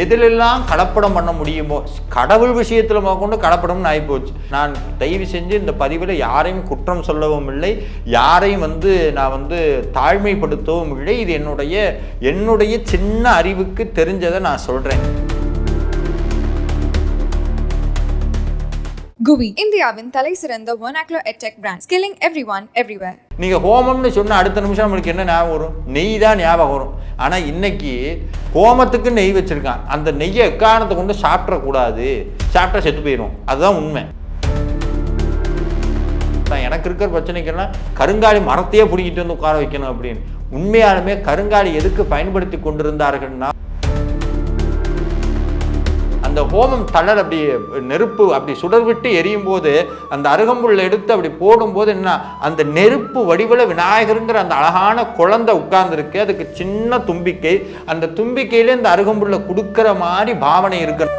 எதிலெல்லாம் கலப்படம் பண்ண முடியுமோ கடவுள் விஷயத்தில் கொண்டு கலப்படம்னு ஆகிப்போச்சு நான் தயவு செஞ்சு இந்த பதிவில் யாரையும் குற்றம் சொல்லவும் இல்லை. யாரையும் வந்து நான் வந்து தாழ்மைப்படுத்தவும் இல்லை. இது என்னுடைய என்னுடைய சின்ன அறிவுக்கு தெரிஞ்சதை நான் சொல்கிறேன் குவி. இந்தியாவின் தலை சிறந்த ஒனாக்லோ edtech brand skilling everyone everywhere நீங்கள் ஹோமம்னு சொன்ன அடுத்த நிமிஷம் நம்மளுக்கு என்ன ஞாபகம் வரும்? நெய் தான் ஞாபகம் வரும். ஆனால் இன்னைக்கு ஹோமத்துக்கு நெய் வச்சுருக்கான் அந்த நெய்யை எக்காரணத்தை கொண்டு சாப்பிடக்கூடாது? சாப்பிட்டா செத்து போயிடும் அதுதான் உண்மை. நான் எனக்கு இருக்கிற பிரச்சனைக்கெல்லாம் கருங்காலி மரத்தையே பிடிக்கிட்டு வந்து உட்கார வைக்கணும் அப்படின்னு. உண்மையாலுமே கருங்காலி எதுக்கு பயன்படுத்தி கொண்டிருந்தார்கள்னா அந்த ஹோமம் தளர் அப்படி நெருப்பு அப்படி சுடர் விட்டு எரியும் போது அந்த அருகம்புல்ல எடுத்து அப்படி போடும்போது என்ன அந்த நெருப்பு வடிவில் விநாயகருங்கிற அந்த அழகான குழந்தை உட்கார்ந்துருக்கு. அதுக்கு சின்ன தும்பிக்கை. அந்த தும்பிக்கையிலே இந்த அருகம்புல்ல கொடுக்குற மாதிரி பாவனை இருக்கணும்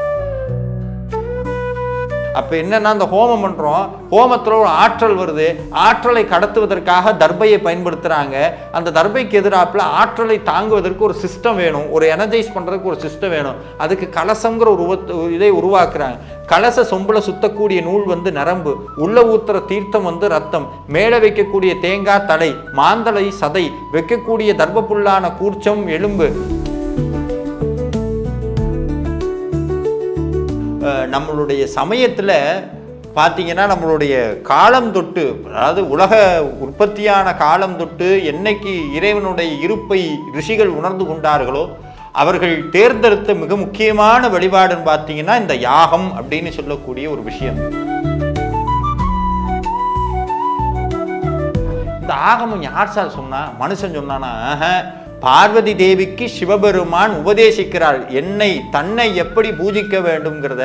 அப்போ என்னென்னா அந்த ஹோமம் பண்ணுறோம் ஹோமத்தில் ஒரு ஆற்றல் வருது. ஆற்றலை கடத்துவதற்காக தர்பையை பயன்படுத்துகிறாங்க அந்த தர்பைக்கு எதிராப்பில் ஆற்றலை தாங்குவதற்கு ஒரு சிஸ்டம் வேணும். ஒரு எனர்ஜைஸ் பண்ணுறதுக்கு ஒரு சிஸ்டம் வேணும். அதுக்கு கலசங்கிற ஒரு இதை உருவாக்குறாங்க. கலச சொம்புல சுத்தக்கூடிய நூல் வந்து நரம்பு. உள்ள ஊத்துற தீர்த்தம் வந்து ரத்தம். மேலே வைக்கக்கூடிய தேங்காய் தலை மாந்தலை சதை வைக்கக்கூடிய தர்பப்புல்லான கூர்ச்சம் எலும்பு. நம்மளுடைய சமயத்தில் பார்த்தீங்கன்னா நம்மளுடைய காலம் தொட்டு அதாவது உலக உற்பத்தியான காலம் தொட்டு என்னைக்கு இறைவனுடைய இருப்பை ரிஷிகள் உணர்ந்து கொண்டார்களோ அவர்கள் தேர்ந்தெடுத்த மிக முக்கியமான வழிபாடுன்னு பார்த்தீங்கன்னா இந்த யாகம் அப்படின்னு சொல்லக்கூடிய ஒரு விஷயம். இந்த ஆகமம் யார் சார் சொன்னா மனுஷன் சொன்னானா பார்வதி தேவிக்கு சிவபெருமான் உபதேசிக்கிறார். என்னை தன்னை எப்படி பூஜிக்க வேண்டும்ங்கிறத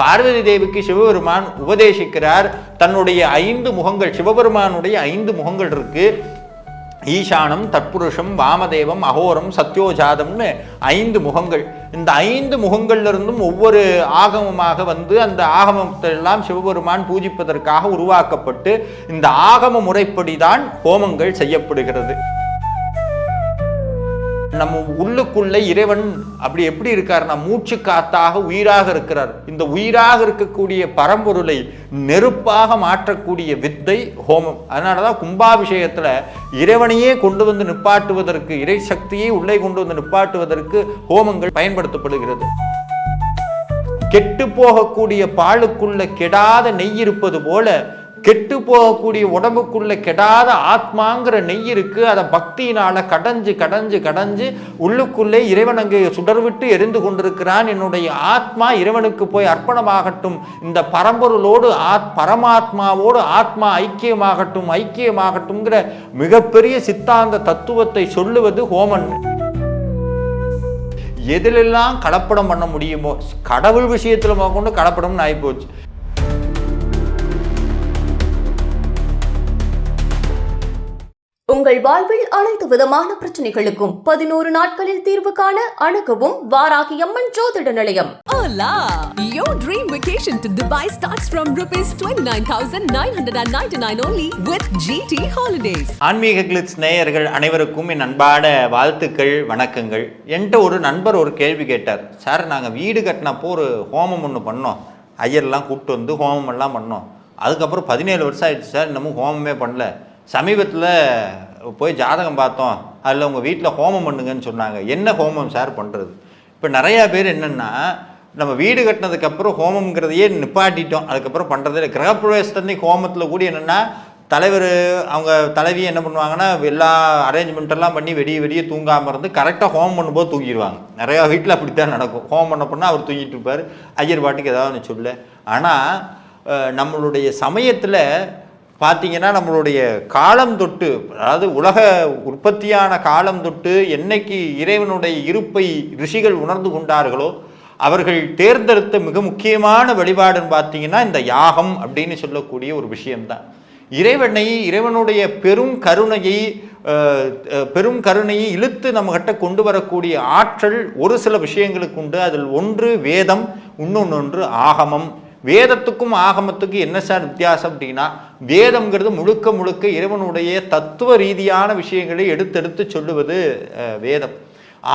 பார்வதி தேவிக்கு சிவபெருமான் உபதேசிக்கிறார். தன்னுடைய ஐந்து முகங்கள் சிவபெருமானுடைய ஐந்து முகங்கள் இருக்கு. ஈசானம் தற்புருஷம் வாமதேவம் அகோரம் சத்யோஜாதம்னு ஐந்து முகங்கள். இந்த ஐந்து முகங்கள்லிருந்தும் ஒவ்வொரு ஆகமமாக வந்து அந்த ஆகமத்தை எல்லாம் சிவபெருமான் பூஜிப்பதற்காக உருவாக்கப்பட்டு இந்த ஆகம முறைப்படி தான் ஹோமங்கள் செய்யப்படுகிறது. நம்ம உள்ளுக்குள்ள இறைவன் அப்படி எப்படி இருக்காருன்னா மூச்சு காத்தாக உயிராக இருக்கிறார். இந்த உயிராக இருக்கக்கூடிய பரம்பொருளை நெருப்பாக மாற்றக்கூடிய வித்தை ஹோமம். அதனாலதான் கும்பாபிஷேகத்துல இறைவனையே கொண்டு வந்து நிப்பாட்டுவதற்கு இறை சக்தியை உள்ளே கொண்டு வந்து நிப்பாட்டுவதற்கு ஹோமங்கள் பயன்படுத்தப்படுகிறது. கெட்டு போகக்கூடிய பாலுக்குள்ள கெடாத நெய் இருப்பது போல கெட்டு போகக்கூடிய உடம்புக்குள்ள கெடாத ஆத்மாங்கிற நெய் இருக்கு. அதை பக்தியினால கடைஞ்சு கடைஞ்சு கடைஞ்சு உள்ளுக்குள்ளே இறைவன் அங்கே சுடர்விட்டு எரிந்து கொண்டிருக்கிறான். என்னுடைய ஆத்மா இறைவனுக்கு போய் அர்ப்பணமாகட்டும். இந்த பரம்பொருளோடு ஆத் பரமாத்மாவோடு ஆத்மா ஐக்கியமாகட்டும் ஐக்கியமாகட்டும்ங்கிற மிகப்பெரிய சித்தாந்த தத்துவத்தை சொல்லுவது ஹோமன். எதிலெல்லாம் கலப்படம் பண்ண முடியுமோ கடவுள் விஷயத்தில் கொண்டு கலப்படம்னு ஆகிப்போச்சு உங்கள் வாழ்வில் அனைத்து விதமான பிரச்சனைகளுக்கும் பதினோரு நாட்களில் தீர்வு காண அணுகவும் வாராகி அம்மன் ஜோதிட நிலையம்! Your dream vacation to Dubai starts from rupees 29,999 only with GT Holidays. ஆன்மீக கிளிட்ஸ் நேயர்கள் அனைவருக்கும் என் அன்பான வாழ்த்துக்கள் வணக்கங்கள். என்கிட்ட ஒரு நண்பர் ஒரு கேள்வி கேட்டார். சார் நாங்கள் வீடு கட்டினப்போ ஒரு ஹோமம் ஒன்று பண்ணோம். ஐயர்லாம் கூப்பிட்டு வந்து ஹோமம் எல்லாம் பண்ணோம். அதுக்கப்புறம் பதினேழு வருஷம் ஆயிடுச்சு சார். இன்னமும் ஹோமமே பண்ணல. சமீபத்தில் போய் ஜாதகம் பார்த்தோம். அதில் உங்கள் வீட்டில் ஹோமம் பண்ணுங்கன்னு சொன்னாங்க. என்ன ஹோமம் சார் பண்ணுறது இப்போ நிறையா பேர் என்னென்னா நம்ம வீடு கட்டினதுக்கப்புறம் ஹோமம்ங்கிறதையே நிப்பாட்டிட்டோம். அதுக்கப்புறம் பண்ணுறதே இல்லை. கிரகப்பிரவேசத்தன்னைக்கு ஹோமத்தில் கூட என்னென்னா தலைவர் அவங்க தலைவி என்ன பண்ணுவாங்கன்னா எல்லா அரேஞ்ச்மெண்ட்டெல்லாம் பண்ணி வெடிய வெடிய தூங்காமல் இருந்து கரெக்டாக ஹோமம் பண்ணும்போது தூங்கிடுவாங்க. நிறையா வீட்டில் அப்படித்தான் நடக்கும். ஹோமம் பண்ண பண்ணால் அவர் தூங்கிட்டு இருப்பார். ஐயர் பாட்டுக்கு ஏதாவது ஒன்று சொல்ல. ஆனால் நம்மளுடைய சமயத்தில் பார்த்தீங்கன்னா நம்மளுடைய காலம் தொட்டு அதாவது உலக உற்பத்தியான காலம் தொட்டு என்னைக்கு இறைவனுடைய இருப்பை ரிஷிகள் உணர்ந்து கொண்டார்களோ அவர்கள் தேர்ந்தெடுத்த மிக முக்கியமான வழிபாடுன்னு பார்த்தீங்கன்னா இந்த யாகம் அப்படின்னு சொல்லக்கூடிய ஒரு விஷயம்தான். இறைவனை இறைவனுடைய பெரும் கருணையை பெரும் கருணையை இழுத்து நம்மகிட்ட கொண்டு வரக்கூடிய ஆற்றல் ஒரு சில விஷயங்களுக்கு உண்டு. அதில் ஒன்று வேதம் இன்னொன்று ஆகமம். வேதத்துக்கும் ஆகமத்துக்கும் என்ன சார் வித்தியாசம் அப்படின்னா வேதம்ங்கிறது முழுக்க முழுக்க இறைவனுடைய தத்துவ ரீதியான விஷயங்களை எடுத்தெடுத்து சொல்லுவது வேதம்.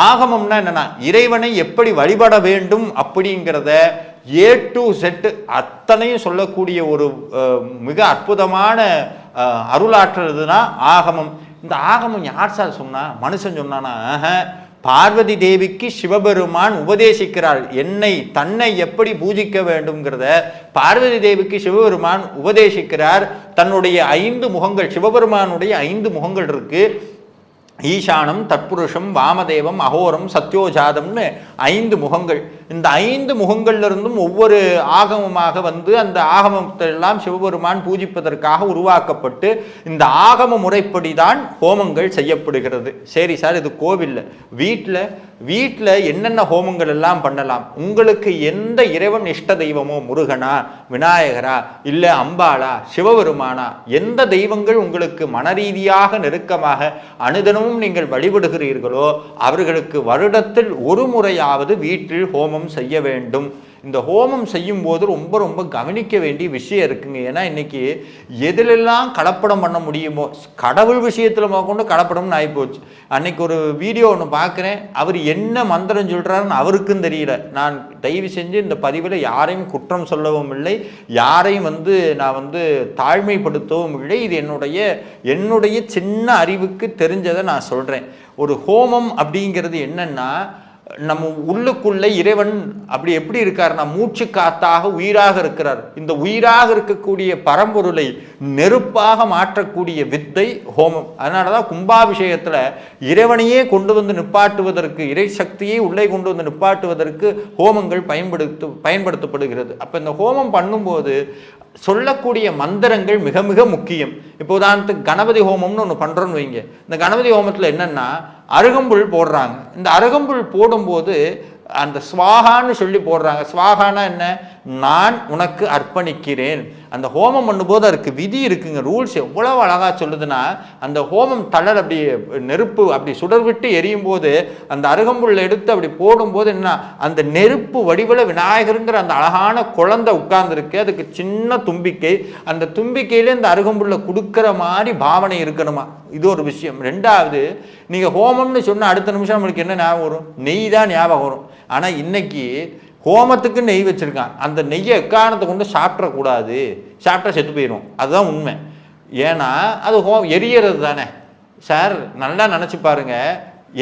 ஆகமம்னா என்னன்னா இறைவனை எப்படி வழிபட வேண்டும் அப்படிங்கிறத ஏ டு செட்டு அத்தனையும் சொல்லக்கூடிய ஒரு மிக அற்புதமான அருளாற்றுறதுனா ஆகமம். இந்த ஆகமம் யார் சார் சொன்னா மனுஷன் சொன்னானா பார்வதி தேவிக்கு சிவபெருமான் உபதேசிக்கிறார் என்னை தன்னை எப்படி பூஜிக்க வேண்டும்ங்கிறத பார்வதி தேவிக்கு சிவபெருமான் உபதேசிக்கிறார். தன்னுடைய ஐந்து முகங்கள் சிவபெருமானுடைய ஐந்து முகங்கள் இருக்கு. ஈசானம் தற்புருஷம் வாமதேவம் அகோரம் சத்யோஜாதம்னு ஐந்து முகங்கள். இந்த ஐந்து முகங்கள்ல இருந்தும் ஒவ்வொரு ஆகமமாக வந்து அந்த ஆகமத்தை எல்லாம் சிவபெருமான் பூஜிப்பதற்காக உருவாக்கப்பட்டு இந்த ஆகம முறைப்படி தான் ஹோமங்கள் செய்யப்படுகிறது. சரி சார் இது கோவில்ல. வீட்டில் வீட்டில் என்னென்ன ஹோமங்கள் எல்லாம் பண்ணலாம்? உங்களுக்கு எந்த இறைவன் இஷ்ட தெய்வமோ முருகனா விநாயகரா இல்லை அம்பாளா சிவபெருமானா எந்த தெய்வங்கள் உங்களுக்கு மனரீதியாக நெருக்கமாக அனுதனமும் நீங்கள் வழிபடுகிறீர்களோ அவர்களுக்கு வருடத்தில் ஒரு முறையாவது வீட்டில் ஹோமம் ஹோமம் செய்ய வேண்டும். இந்த ஹோமம் செய்யும் போது ரொம்ப ரொம்ப கவனிக்க வேண்டிய விஷயம் இருக்குங்க. ஏன்னா இன்னைக்கு எதிலெல்லாம் கலப்படம் பண்ண முடியுமோ கடவுள் விஷயத்தில் கொண்டு கலப்படம்னு ஆகிப்போச்சு அன்னைக்கு ஒரு வீடியோ ஒன்று பார்க்குறேன் அவர் என்ன மந்திரம் சொல்கிறாருன்னு அவருக்கும் தெரியல. நான் தயவு செஞ்சு இந்த பதிவில் யாரையும் குற்றம் சொல்லவும் இல்லை. யாரையும் வந்து நான் வந்து தாழ்மைப்படுத்தவும் இல்லை. இது என்னுடைய என்னுடைய சின்ன அறிவுக்கு தெரிஞ்சதை நான் சொல்கிறேன் ஒரு ஹோமம் அப்படிங்கிறது என்னன்னா நம்ம உள்ளுக்குள்ளே இறைவன் அப்படி எப்படி இருக்காருன்னா மூச்சு காத்தாக உயிராக இருக்கிறார். இந்த உயிராக இருக்கக்கூடிய பரம்பொருளை நெருப்பாக மாற்றக்கூடிய வித்தை ஹோமம். அதனால தான் கும்பாபிஷேகத்தில் இறைவனையே கொண்டு வந்து நிப்பாட்டுவதற்கு இறை சக்தியை உள்ளே கொண்டு வந்து நிப்பாட்டுவதற்கு ஹோமங்கள் பயன்படுத்து பயன்படுத்தப்படுகிறது. அப்போ இந்த ஹோமம் பண்ணும்போது சொல்லக்கூடிய மந்திரங்கள் மிக மிக முக்கியம். இப்போ உதாரணத்துக்கு கணபதி ஹோமம்னு ஒன்று பண்ணுறோன்னு வைங்க. இந்த கணபதி ஹோமத்தில் என்னென்னா அருகம்புல் போடுறாங்க. இந்த அருகம்புல் போடும்போது அந்த ஸ்வாகான்னு சொல்லி போடுறாங்க. ஸ்வாகானா என்ன? நான் உனக்கு அர்ப்பணிக்கிறேன். அந்த ஹோமம் பண்ணும்போது அதுக்கு விதி இருக்குங்க ரூல்ஸ் எவ்வளவு அழகா சொல்லுதுன்னா அந்த ஹோமம் தளர் அப்படி நெருப்பு அப்படி சுடர் விட்டு எரியும் போது அந்த அருகம்புல்ல எடுத்து அப்படி போடும்போது என்ன அந்த நெருப்பு வடிவில் விநாயகருங்கிற அந்த அழகான குழந்தை உட்கார்ந்துருக்கு. அதுக்கு சின்ன தும்பிக்கை. அந்த தும்பிக்கையிலே இந்த அருகம்புல்ல கொடுக்குற மாதிரி பாவனை இருக்கணுமா? இது ஒரு விஷயம். ரெண்டாவது நீங்க ஹோமம்னு சொன்னா அடுத்த நிமிஷம் நம்மளுக்கு என்ன ஞாபகம் வரும்? நெய் தான் ஞாபகம் வரும். ஆனா இன்னைக்கு ஹோமத்துக்கு நெய் வச்சுருக்கான். அந்த நெய்யை எக்காரணத்தை கொண்டு சாப்பிடக்கூடாது? சாப்பிட்டா செத்து போயிடும் அதுதான் உண்மை. ஏன்னா அது ஹோ எரியறது தானே. சார் நல்லா நினச்சி பாருங்க.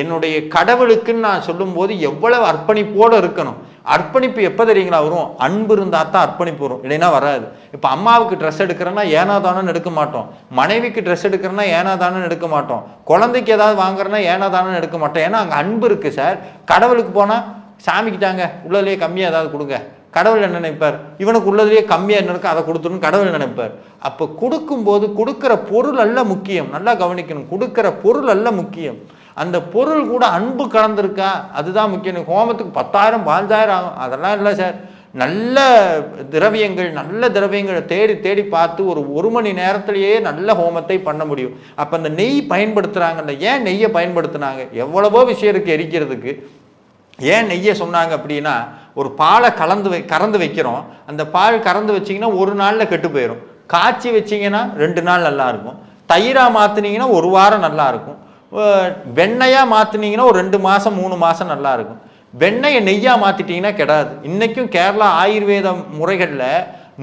என்னுடைய கடவுளுக்குன்னு நான் சொல்லும்போது எவ்வளவு அர்ப்பணிப்போடு இருக்கணும். அர்ப்பணிப்பு எப்போ தெரியுங்களா வரும்? அன்பு இருந்தால் தான் அர்ப்பணிப்பு வரும். இல்லைன்னா வராது. இப்போ அம்மாவுக்கு ட்ரெஸ் எடுக்கிறேன்னா ஏனா தானன்னு எடுக்க மாட்டோம். மனைவிக்கு ட்ரெஸ் எடுக்கிறேன்னா ஏனா தானன்னு எடுக்க மாட்டோம். குழந்தைக்கு ஏதாவது வாங்குறேன்னா ஏனா தானன்னு எடுக்க மாட்டோம். ஏன்னா அங்கே அன்பு இருக்குது சார். கடவுளுக்கு போனால் சாமிக்கிட்டாங்க உள்ளதுலேயே கம்மியாக ஏதாவது கொடுங்க. கடவுள் என்ன நினைப்பார்? இவனுக்கு உள்ளதுலேயே கம்மியாக என்ன இருக்கோ அதை கொடுத்துருன்னு கடவுள் நினைப்பார்? அப்போ கொடுக்கும்போது கொடுக்குற பொருள் அல்ல முக்கியம். நல்லா கவனிக்கணும். கொடுக்குற பொருள் அல்ல முக்கியம். அந்த பொருள் கூட அன்பு கலந்துருக்கா? அதுதான் முக்கியம். ஹோமத்துக்கு பத்தாயிரம் பாஞ்சாயிரம் ஆகும். அதெல்லாம் இல்லை சார். நல்ல திரவியங்கள் நல்ல திரவியங்களை தேடி தேடி பார்த்து ஒரு ஒரு மணி நேரத்திலேயே நல்ல ஹோமத்தை பண்ண முடியும். அப்போ அந்த நெய் பயன்படுத்துகிறாங்கல்ல ஏன் நெய்யை பயன்படுத்துனாங்க? எவ்வளவோ விஷயம் இருக்குது எரிக்கிறதுக்கு. ஏன் நெய்யை சொன்னாங்க அப்படின்னா ஒரு பாலை கலந்து வை கறந்து வைக்கிறோம். அந்த பால் கறந்து வச்சிங்கன்னா ஒரு நாளில் கெட்டு போயிடும் காய்ச்சி வச்சிங்கன்னா ரெண்டு நாள் நல்லாயிருக்கும் தயிராக மாற்றினீங்கன்னா ஒரு வாரம் நல்லா இருக்கும். மாற்றினீங்கன்னா ஒரு ரெண்டு மாதம் மூணு மாதம் நல்லா இருக்கும். வெண்ணெயை நெய்யாக மாற்றிட்டிங்கன்னா கெடாது. இன்றைக்கும் கேரளா ஆயுர்வேத முறைகளில்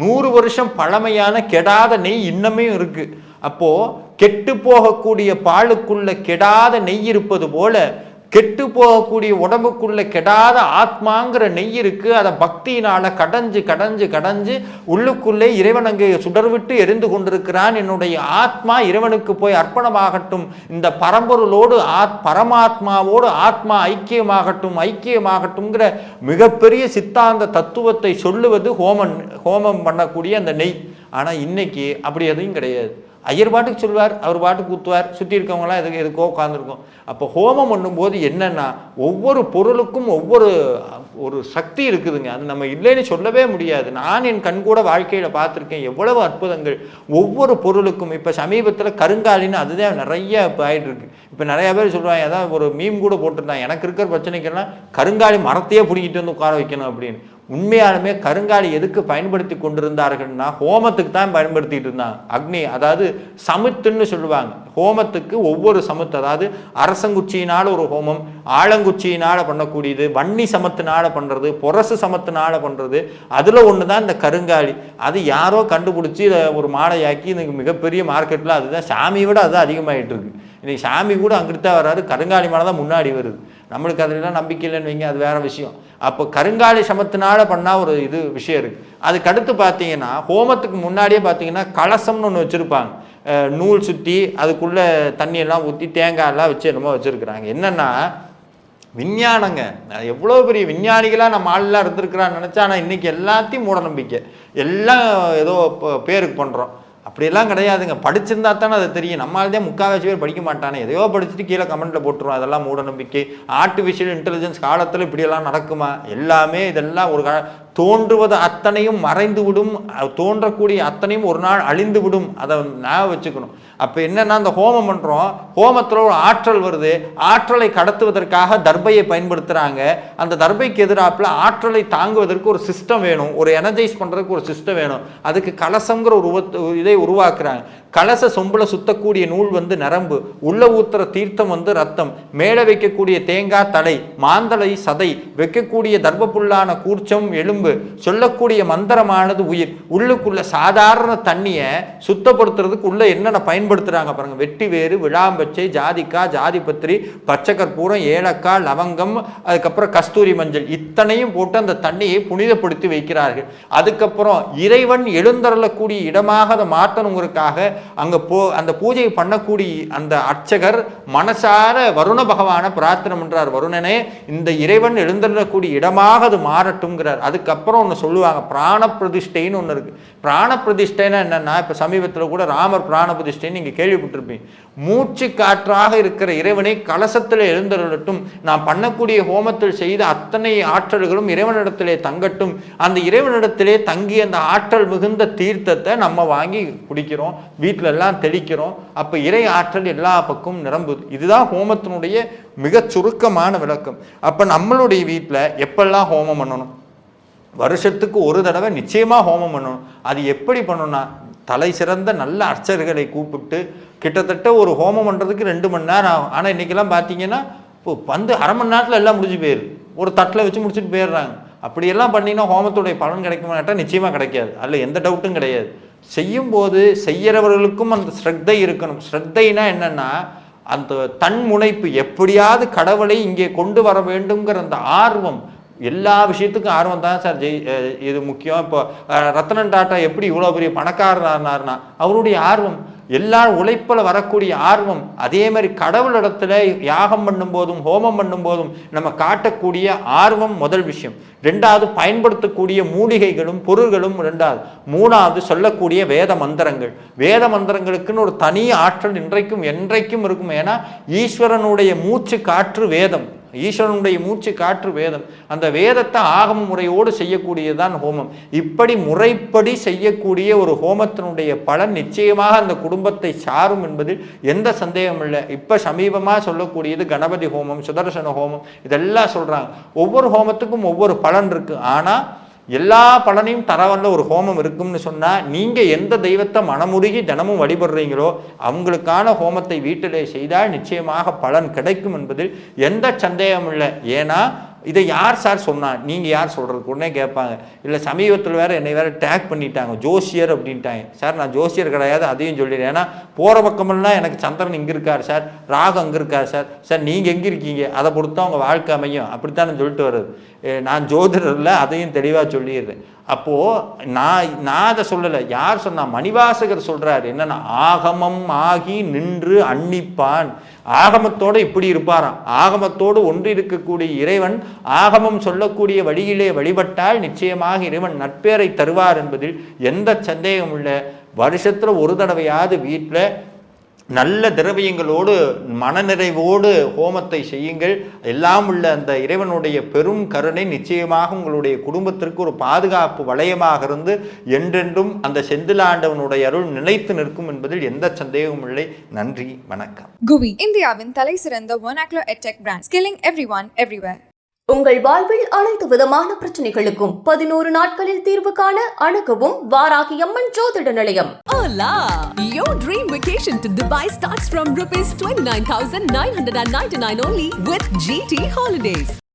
நூறு வருஷம் பழமையான கெடாத நெய் இன்னமே இருக்குது அப்போது கெட்டு போகக்கூடிய பாலுக்குள்ள கெடாத நெய் இருப்பது போல கெட்டு போகக்கூடிய உடம்புக்குள்ள கெடாத ஆத்மாங்கிற நெய் இருக்கு. அதை பக்தியினால கடைஞ்சு கடைஞ்சு கடைஞ்சு உள்ளுக்குள்ளே இறைவன் அங்கே சுடர்விட்டு எரிந்து கொண்டிருக்கிறான். என்னுடைய ஆத்மா இறைவனுக்கு போய் அர்ப்பணமாகட்டும். இந்த பரம்பொருளோடு ஆத் பரமாத்மாவோடு ஆத்மா ஐக்கியமாகட்டும் ஐக்கியமாகட்டும்ங்கிற மிகப்பெரிய சித்தாந்த தத்துவத்தை சொல்லுவது ஹோமன் ஹோமம் பண்ணக்கூடிய அந்த நெய். ஆனால் இன்னைக்கு அப்படி எதுவும் கிடையாது. ஐயர் பாட்டுக்கு சொல்வார் அவர் பாட்டுக்கு ஊற்றுவார் சுற்றி இருக்கவங்களாம் எதுக்கு எதுக்கோ உட்காந்துருக்கும் அப்போ ஹோமம் பண்ணும்போது என்னென்னா ஒவ்வொரு பொருளுக்கும் ஒவ்வொரு ஒரு சக்தி இருக்குதுங்க. அது நம்ம இல்லைன்னு சொல்லவே முடியாது. நான் என் கண்கூட வாழ்க்கையில் பார்த்துருக்கேன். எவ்வளவு அற்புதங்கள். ஒவ்வொரு பொருளுக்கும் இப்போ சமீபத்தில் கருங்காலின்னு அதுதான் நிறைய இப்போ ஆகிட்டு இருக்கு இப்போ நிறைய பேர் சொல்லுவாங்க அதான் ஒரு மீம் கூட போட்டிருந்தாங்க. எனக்கு இருக்கிற பிரச்சனைக்கெல்லாம் கருங்காலி மரத்தையே பிடிக்கிட்டு வந்து உட்கார வைக்கணும் அப்படின்னு. உண்மையாலுமே கருங்காலி எதுக்கு பயன்படுத்தி கொண்டிருந்தார்கள்னா ஹோமத்துக்கு தான் பயன்படுத்திட்டு இருந்தாங்க அக்னி அதாவது சமுத்துன்னு சொல்லுவாங்க. ஹோமத்துக்கு ஒவ்வொரு சமுத்து அதாவது அரசங்குச்சியினால் ஒரு ஹோமம் ஆலங்குச்சியினால் பண்ணக்கூடியது வன்னி சமத்தினால பண்ணுறது பொரசு சமத்தினால பண்ணுறது அதில் ஒன்று தான் இந்த கருங்காலி. அது யாரோ கண்டுபிடிச்சி இதை ஒரு மாலையாக்கி இன்னைக்கு மிகப்பெரிய மார்க்கெட்டில் அதுதான் சாமியை விட அதுதான் அதிகமாகிட்டு இருக்கு. இன்னைக்கு சாமி கூட அங்கிட்டு தான் வராது கருங்காலி மாலை தான் முன்னாடி வருது. நம்மளுக்கு அதுலாம் நம்பிக்கை இல்லைன்னு வைங்க அது வேற விஷயம். அப்போ கருங்காலி சமத்தினால பண்ணால் ஒரு இது விஷயம் இருக்குது அதுக்கு அடுத்து பார்த்தீங்கன்னா ஹோமத்துக்கு முன்னாடியே பார்த்தீங்கன்னா கலசம்னு ஒன்று வச்சுருப்பாங்க. நூல் சுற்றி அதுக்குள்ளே தண்ணியெல்லாம் ஊற்றி தேங்காயெல்லாம் வச்சு என்னமோ வச்சுருக்குறாங்க. என்னென்னா விஞ்ஞானங்க எவ்வளோ பெரிய விஞ்ஞானிகளாக நம்ம ஆளெலாம் இருந்திருக்கிறான்னு நினச்சா ஆனால் இன்றைக்கி எல்லாத்தையும் மூட நம்பிக்கை எல்லாம் ஏதோ பேருக்கு பண்ணுறோம் அப்படியெல்லாம் கிடையாதுங்க. படிச்சிருந்தா தானே அது தெரியும். நம்மளால முக்காவாசி முக்கால்வாசி பேர் படிக்க மாட்டானே. எதையோ படிச்சுட்டு கீழே கமெண்ட்டில் போட்டுருவோம் அதெல்லாம் மூட நம்பிக்கை ஆர்டிஃபிஷியல் இன்டெலிஜென்ஸ் காலத்தில் இப்படியெல்லாம் நடக்குமா? எல்லாமே இதெல்லாம் ஒரு தோன்றுவது அத்தனையும் மறைந்து விடும் தோன்றக்கூடிய அத்தனையும் ஒரு நாள் அழிந்து விடும் அதை ஞாபகம் வச்சுக்கணும். அப்போ என்னென்னா அந்த ஹோமம் பண்ணுறோம் ஹோமத்தில் ஒரு ஆற்றல் வருது. ஆற்றலை கடத்துவதற்காக தர்பையை பயன்படுத்துகிறாங்க அந்த தர்பைக்கு எதிராப்பில் ஆற்றலை தாங்குவதற்கு ஒரு சிஸ்டம் வேணும். ஒரு எனர்ஜைஸ் பண்ணுறதுக்கு ஒரு சிஸ்டம் வேணும். அதுக்கு கலசங்கிற ஒரு உருவத்தை இதை உருவாக்குறாங்க. கலச சொம்புல சுத்தக்கூடிய நூல் வந்து நரம்பு உள்ள ஊத்துற தீர்த்தம் வந்து ரத்தம் மேலே வைக்கக்கூடிய தேங்காய் தலை மாந்தலை சதை வைக்கக்கூடிய தர்ப்பப்புல்லான கூர்ச்சம் எலும்பு சொல்லக்கூடிய மந்திரமானது உயிர் உள்ளுக்குள்ள சாதாரண தண்ணியை சுத்தப்படுத்துறதுக்கு உள்ள என்னென்ன பயன்படுத்துறாங்க பாருங்க. வெட்டி வேறு விழாம்பச்சை ஜாதிக்காய் ஜாதிபத்திரி பச்சை கற்பூரம் ஏலக்காய் லவங்கம் அதுக்கப்புறம் கஸ்தூரி மஞ்சள் இத்தனையும் போட்டு அந்த தண்ணியை புனிதப்படுத்தி வைக்கிறார்கள். அதுக்கப்புறம் இறைவன் எழுந்தருளக்கூடிய இடமாக அதை மாற்றணுங்கிறதுக்காக அங்கே போ அந்த பூஜையை பண்ணக்கூடிய அந்த அர்ச்சகர் மனசார வருண பகவானை பிரார்த்தனை பண்றார். வருணனே இந்த இறைவன் எழுந்தருளக்கூடிய இடமாக அது மாறட்டும்ங்கிறார். அதுக்கப்புறம் ஒன்று சொல்லுவாங்க பிராண பிரதிஷ்டைன்னு ஒன்று இருக்கு. பிராண பிரதிஷ்டைன்னா என்னன்னா இப்போ சமீபத்தில் கூட ராமர் பிராண பிரதிஷ்டைன்னு நீங்க கேள்விப்பட்டிருப்பீங்க. மூச்சு காற்றாக இருக்கிற இறைவனை கலசத்தில் எழுந்தருளட்டும். நான் பண்ணக்கூடிய ஹோமத்தில் செய்த அத்தனை ஆற்றல்களும் இறைவனிடத்திலே தங்கட்டும். அந்த இறைவனிடத்திலே தங்கி அந்த ஆற்றல் மிகுந்த தீர்த்தத்தை நம்ம வாங்கி குடிக்கிறோம். வீட்டில எல்லாம் தெளிக்கிறோம். அப்போ இறை ஆற்றல் எல்லா பக்கமும் நிரம்புது. இதுதான் ஹோமத்தினுடைய மிகச் சுருக்கமான விளக்கம். அப்போ நம்மளுடைய வீட்டில் எப்பெல்லாம் ஹோமம் பண்ணணும்? வருஷத்துக்கு ஒரு தடவை நிச்சயமாக ஹோமம் பண்ணணும். அது எப்படி பண்ணணும்னா தலை சிறந்த நல்ல அர்ச்சகர்களை கூப்பிட்டு கிட்டத்தட்ட ஒரு ஹோமம் பண்ணுறதுக்கு ரெண்டு மணி நேரம் ஆகும். ஆனால் இன்றைக்கெல்லாம் பார்த்தீங்கன்னா இப்போ வந்து அரை மணி நேரத்தில் எல்லாம் முடிஞ்சு போயிடுது ஒரு தட்டில் வச்சு முடிச்சுட்டு போயிடுறாங்க. அப்படியெல்லாம் பண்ணிங்கன்னா ஹோமத்துடைய பலன் கிடைக்குமா கேட்டால் நிச்சயமாக கிடைக்காது. அதில் எந்த டவுட்டும் கிடையாது. செய்யும்போது செய்யறவர்களுக்கும் அந்த ஸ்ரத்தை இருக்கணும். ஸ்ரத்தைனா என்னன்னா அந்த தன் முனைப்பு எப்படியாவது கடவுளை இங்கே கொண்டு வர வேண்டுங்கிற அந்த ஆர்வம். எல்லா விஷயத்துக்கும் ஆர்வம் தான் சார். ஜெய் இது முக்கியம். இப்போ ரத்னன் ரத்தனன் டாட்டா எப்படி இவ்வளோ பெரிய பணக்காரனார்னா அவருடைய ஆர்வம் எல்லா உழைப்பில் வரக்கூடிய ஆர்வம் அதே மாதிரி கடவுளிடத்துல யாகம் பண்ணும்போதும் ஹோமம் பண்ணும்போதும் நம்ம காட்டக்கூடிய ஆர்வம் முதல் விஷயம். ரெண்டாவது பயன்படுத்தக்கூடிய மூலிகைகளும் பொருள்களும் ரெண்டாவது. மூணாவது சொல்லக்கூடிய வேத மந்திரங்கள். வேத மந்திரங்களுக்குன்னு ஒரு தனி ஆற்றல் இன்றைக்கும் என்றைக்கும் இருக்கும். ஏன்னா ஈஸ்வரனுடைய மூச்சு காற்று வேதம். ஈஸ்வரனுடைய மூச்சு காற்று வேதம். அந்த வேதத்தை ஆகம முறையோடு செய்யக்கூடியதுதான் ஹோமம். இப்படி முறைப்படி செய்யக்கூடிய ஒரு ஹோமத்தினுடைய பலன் நிச்சயமாக அந்த குடும்பத்தை சாரும் என்பதில் எந்த சந்தேகமும் இல்லை. இப்போ சமீபமாக சொல்லக்கூடியது கணபதி ஹோமம் சுதர்சன ஹோமம் இதெல்லாம் சொல்றாங்க. ஒவ்வொரு ஹோமத்துக்கும் ஒவ்வொரு பலன் இருக்கு. ஆனால் எல்லா பலனையும் தரவல்ல ஒரு ஹோமம் இருக்கும்னு சொன்னால் நீங்கள் எந்த தெய்வத்தை மனமுருகி தினமும் வழிபடுறீங்களோ அவங்களுக்கான ஹோமத்தை வீட்டிலே செய்தால் நிச்சயமாக பலன் கிடைக்கும் என்பதில் எந்த சந்தேகமும் இல்லை. ஏன்னா இதை யார் சார் சொன்னா? நீங்கள் யார் சொல்கிறது உடனே கேட்பாங்க. இல்லை சமீபத்தில் வேறு என்னை வேற டேக் பண்ணிட்டாங்க. ஜோசியர் அப்படின்ட்டாங்க. சார் நான் ஜோசியர் கிடையாது அதையும் சொல்லிடுறேன் ஏன்னா போகிற பக்கமெல்லாம் எனக்கு சந்திரன் இங்கே இருக்கார் சார். ராகு அங்கே இருக்கார் சார். சார் நீங்கள் எங்கே இருக்கீங்க? அதை பொறுத்தா அவங்க வாழ்க்கை அமையும். அப்படித்தான் சொல்லிட்டு வர்றது. நான் ஜோதிடரில் அதையும் தெளிவாக சொல்லிடுறேன். அப்போது நான் நான் அதை சொல்லலை. யார் சொன்னால் மணிவாசகர் சொல்கிறார் என்னன்னா ஆகமம் ஆகி நின்று அன்னிப்பான். ஆகமத்தோடு இப்படி இருப்பாராம். ஆகமத்தோடு ஒன்று இருக்கக்கூடிய இறைவன் ஆகமம் சொல்லக்கூடிய வழியிலே வழிபட்டால் நிச்சயமாக இறைவன் நட்பேரை தருவார் என்பதில் எந்த சந்தேகமும் இல்லை. வருஷத்தில் ஒரு தடவையாவது வீட்டில் நல்ல திரவியங்களோடு மனநிறைவோடு ஹோமத்தை செய்யுங்கள். எல்லாம் உள்ள அந்த இறைவனுடைய பெரும் கருணை நிச்சயமாக உங்களுடைய குடும்பத்திற்கு ஒரு பாதுகாப்பு வளையமாக இருந்து என்றென்றும் அந்த செந்திலாண்டவனுடைய அருள் நிலைத்து நிற்கும் என்பதில் எந்த சந்தேகமும் இல்லை. நன்றி வணக்கம். குவி இந்தியாவின் தலை சிறந்த an HCL edtech brand skilling every one everywhere உங்கள் வாழ்வில் அனைத்து விதமான பிரச்சனைகளுக்கும் பதினோரு நாட்களில் தீர்வு காண அணுகவும் வாராகி அம்மன் ஜோதிட நிலையம் Hola! Your dream vacation to Dubai starts from rupees 29,999 only with GT Holidays.